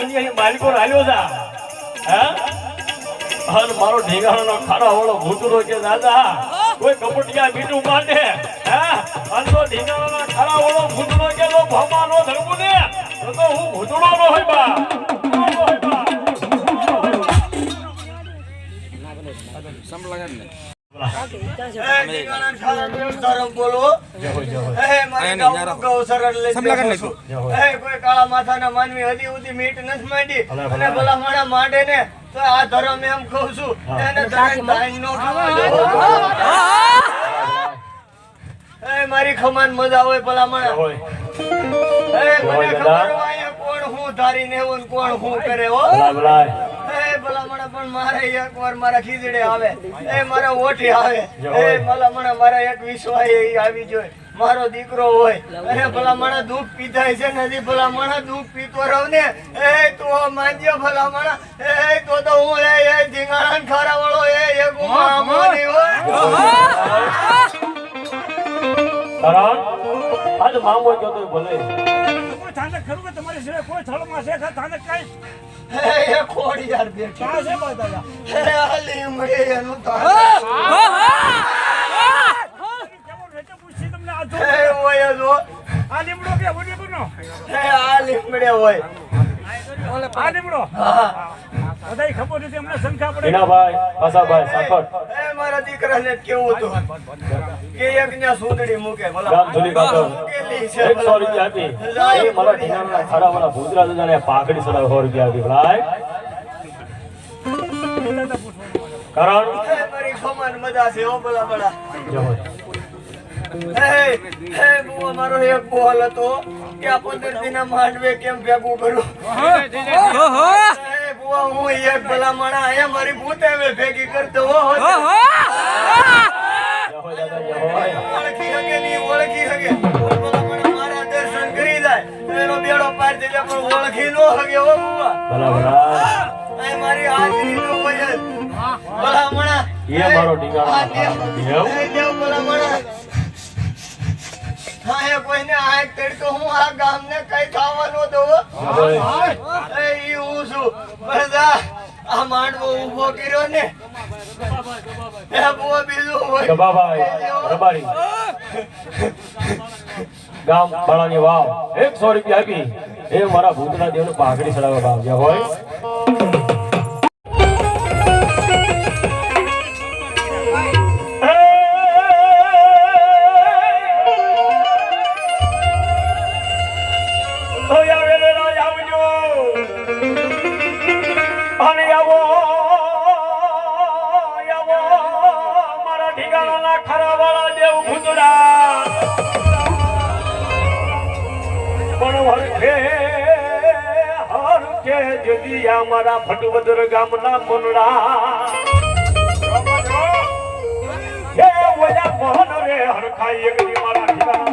દુનિયાની માલિકો હાલ્યો જા હા? અને મારો ઢીંગાણો ખારો વાળો ભૂતરો કે દાદા. કોઈ કપટિયા બીજું માટે હે? અને તો ઢીંગાણા ખારા વાળો ભૂતરો કે તો ભમાનો ધરવું ને. તો હું ભૂતળો નો હોય બા. ભૂતળો નો માનવી હજી સુધી મીટ નથી માંડી અને ભલા માણા માંડે ને તો આ ધર્મ એમ કઉ છું એને મારી ખમાન મજા હોય ભલા માણા કોણ હું એવું ને કોણ હું કરે હો. ભલામણા પણ મારે એક વાર મારા ખીજડે આવે. એ મારા ઓઠી આવે. એ ભલામણા મારા એક વિશ્વાય એ આવી જોઈએ મારો દીકરો હોય. અરે ભલામણા દુઃખ પીતા છે નથી ભલામણા દુઃખ પીતો રહો ને એ તું માનજો ભલામણા. એ તો તો હું એ એ ધીંગાણા ખારા વાળો એ એ ગુમા મોની હોય. આજ મામો જો તો ભલે. કોઈ ખરું કે તમારી સિવાય કોઈ થળમાં છે કે થાંડક કાંઈ? હે એ ખોડિયાર બેઠી ક્યાં છે ભાઈ દાદા? હે આ લીમડી એનું તાર કેવો રેતે પૂછ્યું તમને આ જો. હે આ લીમડો કે ઓડીપુરનો? હે આ લીમડે હોય આ લીમડો? હા બધાય ખબર નથી અમને શંકા પડે. ટીનાભાઈ પાસાભાઈ સાખટ એ મારા દીકરાને કેવું હતું? કે એક ને સુંદડી મૂકે ભલા. રામ ધુલી છે એકસો રૂપિયા આપી. એ મારા ઢીનાના ખારા વાળા ભૂતરા દાદાને પાઘડી સડા સો રૂપિયા આપી ભલાય. કરણ? મારી ખમાન મજા છે ઓ ભલા ભલા. હે હે બુઆ મારો એક બોલ હતો કે આ પંદર દિના માંડવે કેમ ભેગું કરું? હે. બુઆ હું એક ભલા માણા અહીંયા મારી ભૂતે હવે ભેગી કરતો હો હો દાદા જય હો. ઓળખી હગે નહીં ઓળખી હગે ભલા માણા મારા દર્શન કરી જાય એનો બેડો પાર થઈ જાય પણ ઓળખી નો હગે હો બુઆ ભલા ભલા. એ મારી હાજરી જ. ભલામણા. એ મારો ઢીંગાણો હા, એ કોઈને આ તડકો હું આ ગામને કઈ ખાવાનો દઉં. એ ઈ હું છું. બરદા આ માંડવો ઊભો કર્યો ને. એ બો બીજું હોય ગબાભાઈ રબારી. ગામ બાળાની વાવ. 100 રૂપિયા આપી. એ મારા ભૂતના દેવને પાઘડી ચડાવવા આવ્યા હોય. આ મારા ફટવદર ગામના મનડા. હે ઓયા મોહન રે હરખાઈ એક મારા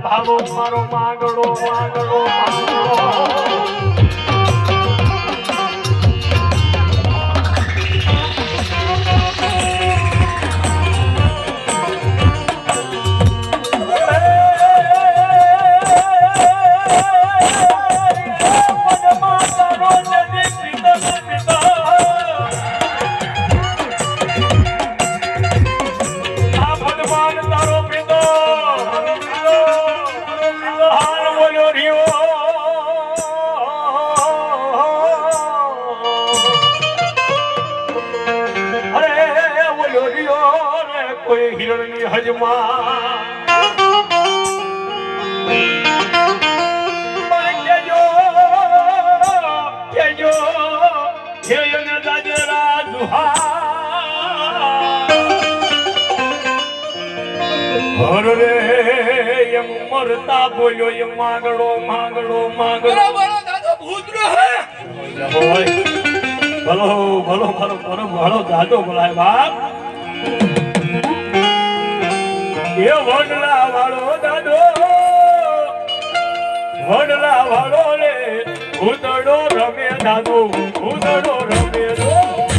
ભાવો મારો માગડો માગડો માગડો કોઈ માંગડો માંગડો એમ માગડો માગડો માગડો. હે? ભલો ભલો ભલો ભલો ભલો દાદો બોલાય બાપ. એ વડલા વાળો દાદો વડલા વાળો રે ઉદડો રમે દાદો ઉદડો રમે રો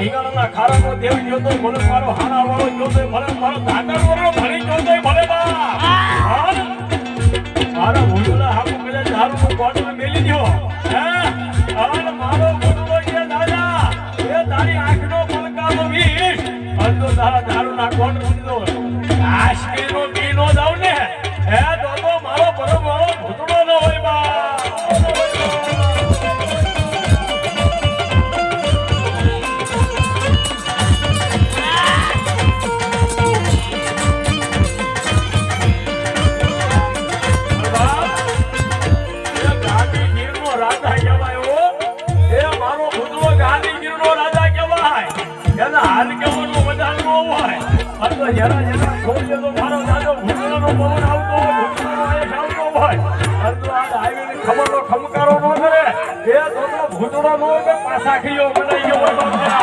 ઢીંગાણાના ખારાનો દેવ જોતો મને મારો હારા વાળો જોતો ભલે મારો ધાકર વાળો ભણી જોતો ભલે બા મારા ભૂલોના હાકુ કદાચ દારૂ બોટલ મેલી દો હે? અને મારો ભૂલો કે દાદા. એ તારી આંખનો પલકાનો વીસ. અંતો તારા દારૂના કોણ તો નો હોય પાછા ખીયો બનાવી ગયો હોય બાપરા.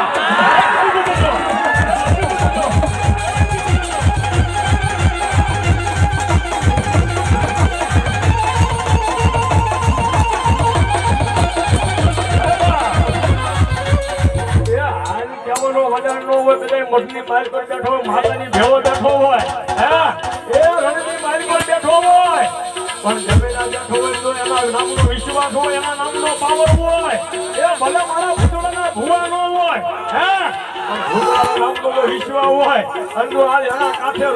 એ હાલ કહેવાનો વજન ન હોય બધા મઠની માર પર બેઠો હોય, માતાની ભેળો બેઠો હોય, હે એ રણની માર પર બેઠો હોય એના નામનો વિશ્વાસ હોય એના નામનો પાવર હોય. એ ભલે મારા ભૂતોડાના ભૂવા ન હોય, હે? પણ ભૂતોડાના નામનો વિશ્વાસ હોય, અને જો આ એના કાંઠે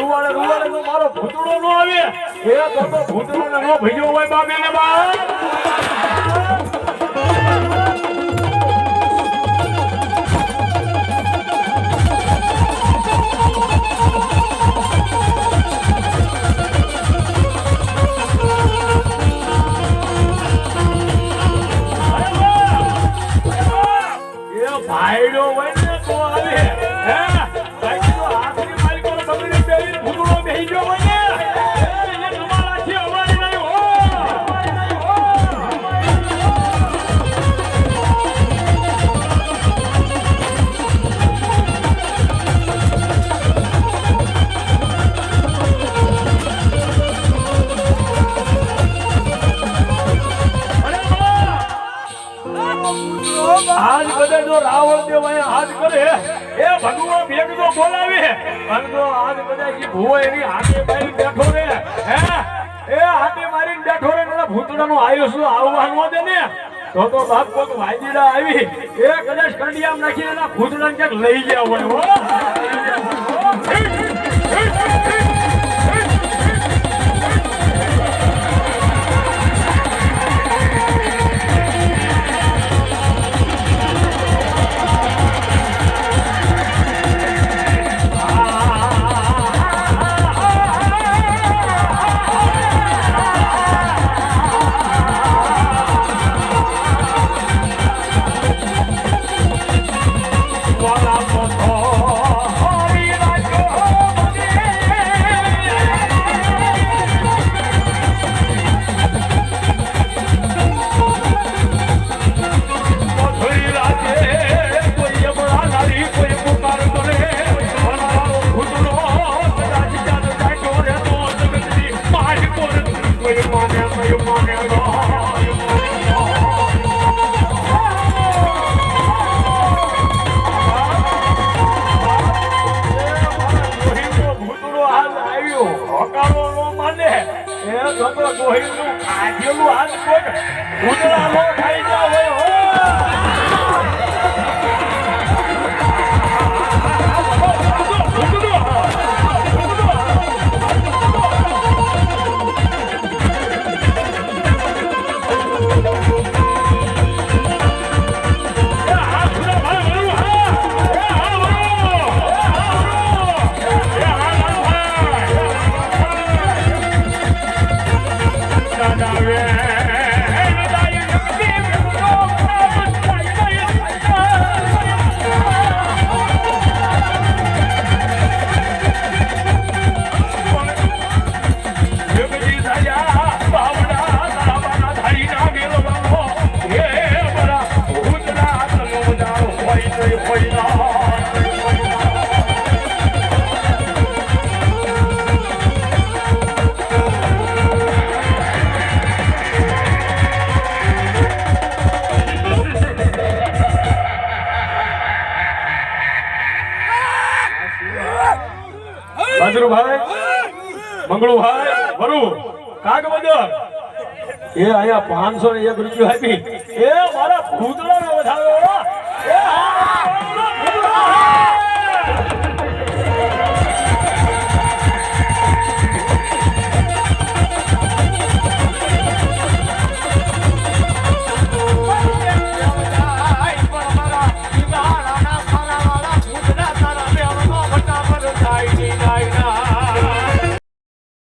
મારો ભૂતોડો નો આવે, એ તો તો નો ભજ્યો હોય બાબે બાપ. બધા જો રાવણ દેવ અહીંયા હાથ કરે એ ભગવાન ભેગ બોલાવે અને જો આજ જે ભૂવો એની હાથે મારી બેઠો રે હે? એ હાથે મારીને બેઠો રે ને ભૂતડાનો આયો શું આવવા ન દે ને. તો તો બાપ કોક વાજીડા આવી. એ કદાચ કંડિયામ નાખીને એના ભૂતડાને ક્યાંક લઈ ગયા હોય હો. ગોહિલનું કાઢેલું હાથ કોટ ભૂતળાનો એ અહીંયા પાંચસો ને એક રૂપિયો આપી. એ મારા વધારો